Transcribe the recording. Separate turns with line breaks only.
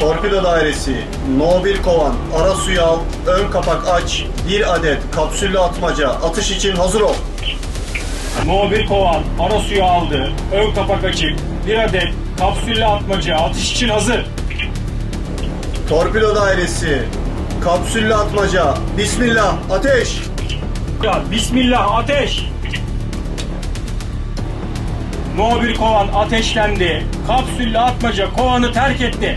Torpido dairesi, No 1 kovan, ara suyu al, ön kapak aç, bir adet kapsüllü atmaca, atış için hazır ol.
No 1 kovan ara suyu aldı. Ön kapak açık. Bir adet kapsüllü atmaca atış için hazır.
Torpido dairesi, kapsüllü atmaca, bismillah, ateş!
Ya Bismillah ateş. No 1 kovan ateşlendi. Kapsüllü atmaca kovanı terk etti.